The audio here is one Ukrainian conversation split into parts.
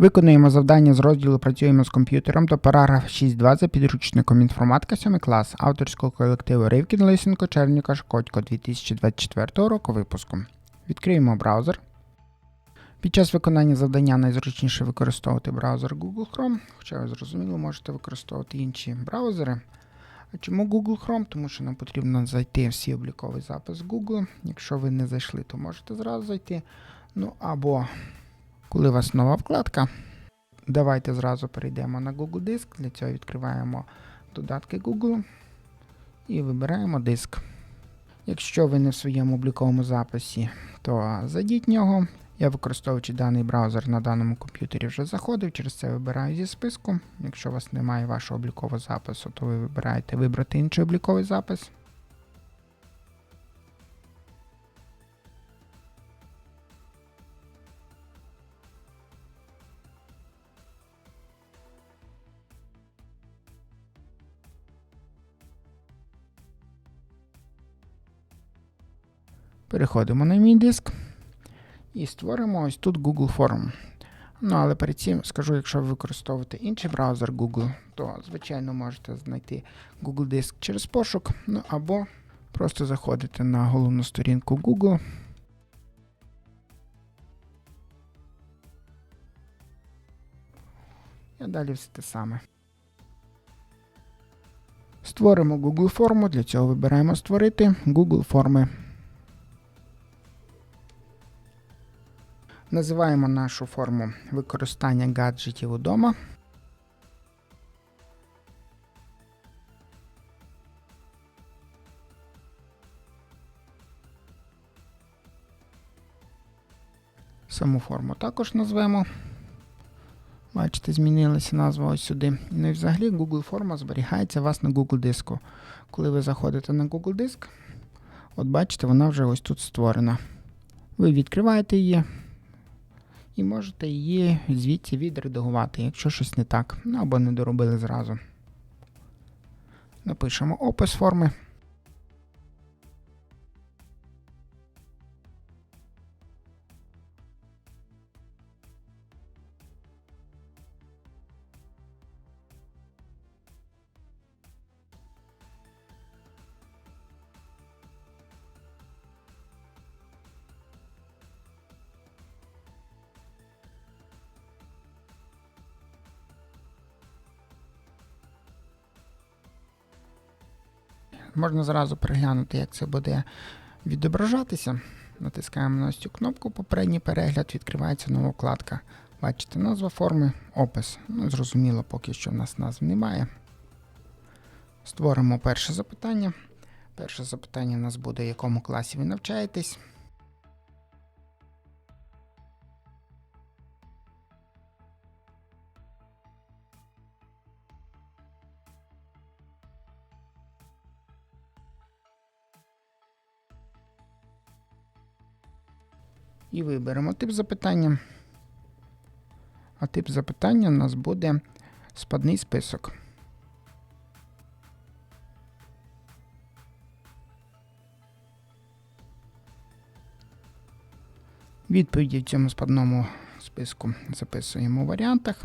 Виконуємо завдання з розділу Працюємо з комп'ютером до параграф 6.2 за підручником інформатика 7 клас авторського колективу Ривкін Лисенко Черніка Шкодько 2024 року випуску. Відкриємо браузер. Під час виконання завдання найзручніше використовувати браузер Google Chrome, хоча ви зрозуміло можете використовувати інші браузери. А чому Google Chrome? Тому що нам потрібно зайти всі обліковий запис Google. Якщо ви не зайшли, то можете зразу зайти. Ну або коли у вас нова вкладка, давайте зразу перейдемо на Google Диск. Для цього відкриваємо додатки Google і вибираємо диск. Якщо ви не в своєму обліковому записі, то зайдіть в нього. Я використовуючи даний браузер на даному комп'ютері вже заходив, через це вибираю зі списку. Якщо у вас немає вашого облікового запису, то ви вибираєте вибрати інший обліковий запис. Переходимо на мій диск і створимо ось тут Google Form. Ну, але перед цим скажу, якщо ви використовуєте інший браузер Google, то звичайно можете знайти Google Диск через пошук, ну або просто заходите на головну сторінку Google. І далі все те саме. Створимо Google форму, для цього вибираємо створити Google форми. Називаємо нашу форму використання гаджетів удома. Саму форму також назвемо. Бачите, змінилася назва ось сюди. Ну і взагалі Google форма зберігається вас на Google диску. Коли ви заходите на Google диск, от бачите, вона вже ось тут створена. Ви відкриваєте її і можете її звідси відредагувати, якщо щось не так, ну або не доробили зразу. Напишемо опис форми. Можна зразу переглянути, як це буде відображатися. Натискаємо на цю кнопку Попередній перегляд, відкривається нова вкладка. Бачите, назва форми, опис. Ну, зрозуміло, поки що в нас назв немає. Створимо перше запитання. Перше запитання у нас буде, в якому класі ви навчаєтесь. І виберемо тип запитання. А тип запитання у нас буде спадний список. Відповіді в цьому спадному списку записуємо у варіантах.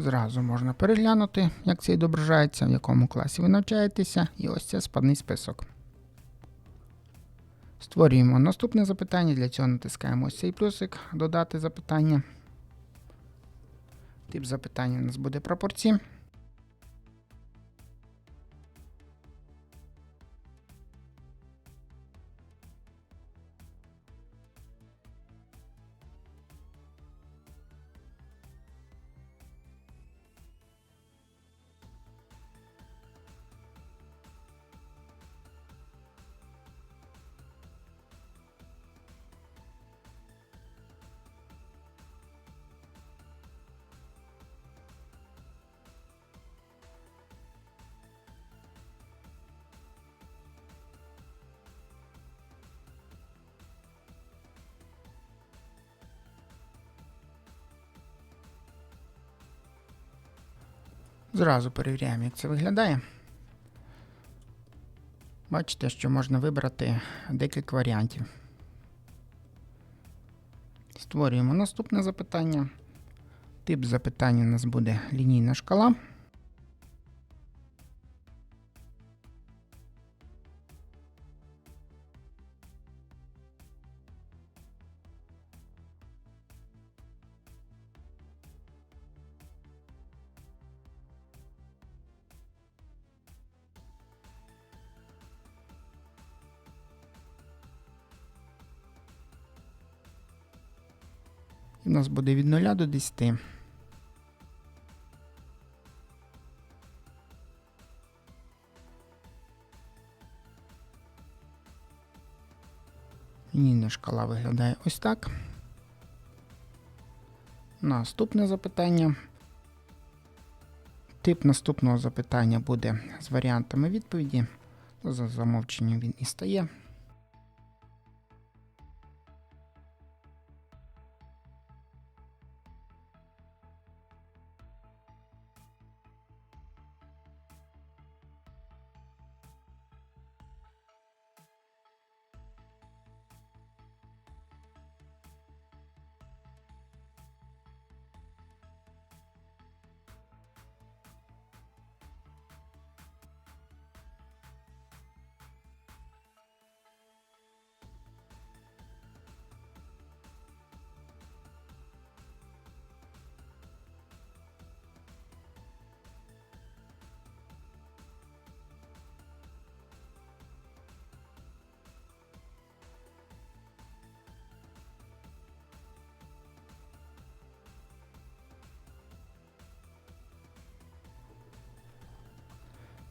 Зразу можна переглянути, як це відображається, в якому класі ви навчаєтеся, і ось це спадний список. Створюємо наступне запитання, для цього натискаємо ось цей плюсик, додати запитання. Тип запитання у нас буде прапорці. Зразу перевіряємо, як це виглядає. Бачите, що можна вибрати декілька варіантів. Створюємо наступне запитання. Тип запитання у нас буде лінійна шкала. В нас буде від 0 до 10. Лінійна шкала виглядає ось так. Наступне запитання. Тип наступного запитання буде з варіантами відповіді. За замовченням він і стає.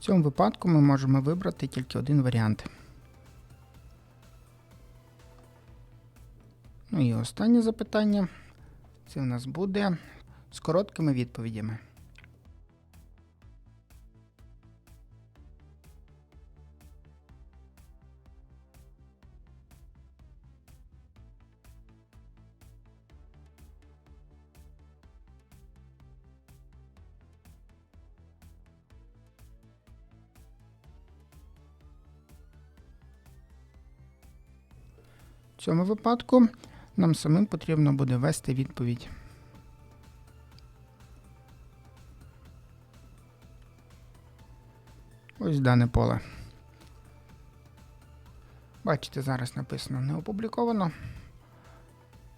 Цьому випадку ми можемо вибрати тільки один варіант. Ну і останнє запитання. Це в нас буде з короткими відповідями. В цьому випадку нам самим потрібно буде ввести відповідь. Ось дане поле. Бачите, зараз написано не опубліковано.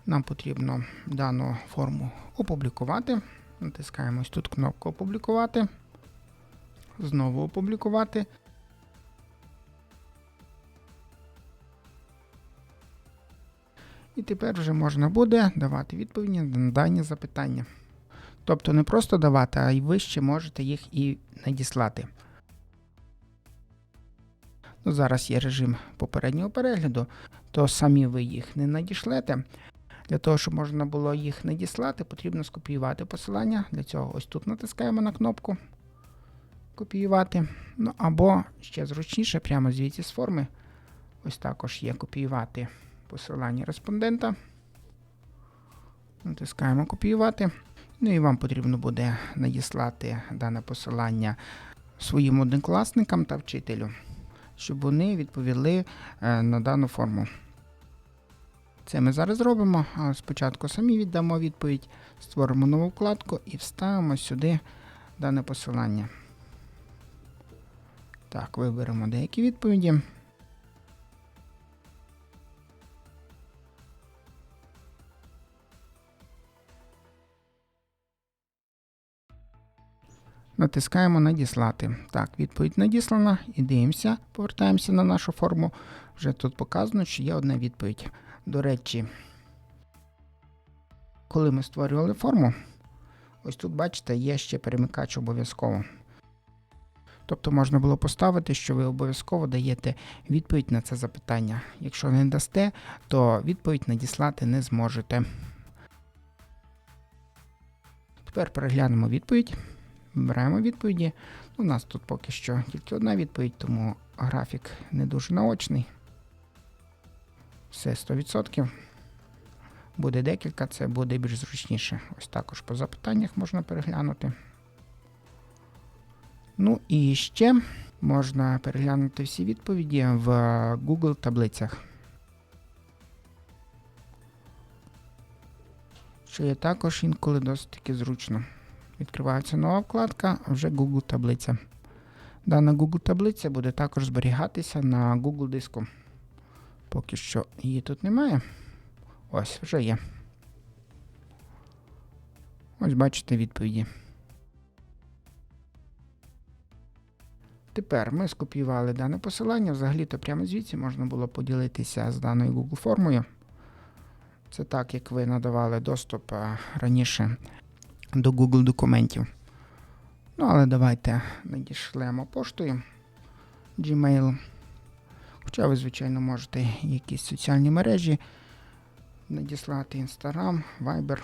Нам потрібно дану форму опублікувати. Натискаємо тут кнопку Опублікувати. Знову опублікувати. І тепер вже можна буде давати відповіді на дані запитання. Тобто не просто давати, а й ви ще можете їх і надіслати. Ну, Зараз є режим попереднього перегляду, то самі ви їх не надішлете. Для того, щоб можна було їх надіслати, потрібно скопіювати посилання. Для цього ось тут натискаємо на кнопку Копіювати. Ну або ще зручніше, прямо звідси з форми. Ось також є копіювати посилання респондента. Натискаємо копіювати. Ну і вам потрібно буде надіслати дане посилання своїм однокласникам та вчителю, щоб вони відповіли е, на дану форму. Це ми зараз зробимо. Спочатку самі віддамо відповідь, створимо нову вкладку і вставимо сюди дане посилання. Так, виберемо деякі відповіді. Натискаємо Надіслати. Так, відповідь надіслана. І дивимося, повертаємося на нашу форму. Вже тут показано, що є одна відповідь. До речі, коли ми створювали форму, ось тут, бачите, є ще перемикач обов'язково. Тобто можна було поставити, що ви обов'язково даєте відповідь на це запитання. Якщо не дасте, то відповідь надіслати не зможете. Тепер переглянемо відповідь. Вибираємо відповіді. У нас тут поки що тільки одна відповідь, тому графік не дуже наочний. Все 100%. Буде декілька, це буде більш зручніше. Ось також по запитаннях можна переглянути. Ну і ще можна переглянути всі відповіді в Google таблицях. Що є також інколи досить таки зручно. Відкривається нова вкладка, вже Google таблиця. Дана Google таблиця буде також зберігатися на Google диску. Поки що її тут немає. Ось, вже є. Ось бачите відповіді. Тепер ми скопіювали дане посилання. Взагалі-то прямо звідси можна було поділитися з даною Google формою. Це так, як ви надавали доступ раніше до Google документів. Ну, але давайте надішлемо поштою Gmail. Хоча ви, звичайно, можете якісь соціальні мережі надіслати Instagram, Viber,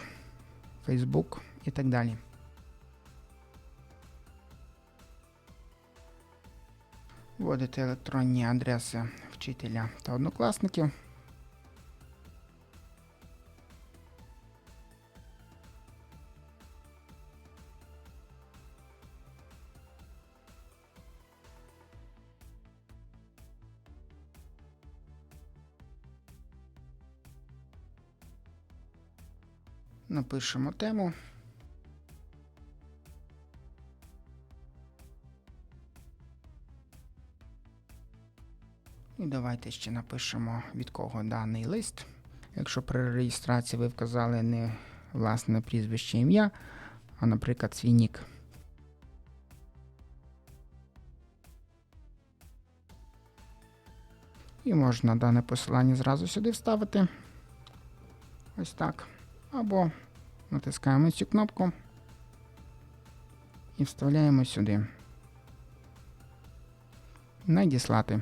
Facebook і так далі. Вводите електронні адреси вчителя та однокласників. Напишемо тему. І давайте ще напишемо від кого даний лист. Якщо при реєстрації ви вказали не власне прізвище ім'я, а, наприклад, свій нік. І можна дане посилання зразу сюди вставити. Ось так. Або натискаємо цю кнопку і вставляємо сюди. Надіслати.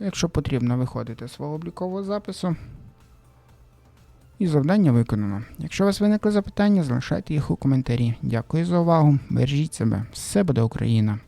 Якщо потрібно, виходите з свого облікового запису. І завдання виконано. Якщо у вас виникли запитання, залишайте їх у коментарі. Дякую за увагу. Бережіть себе. Все буде Україна!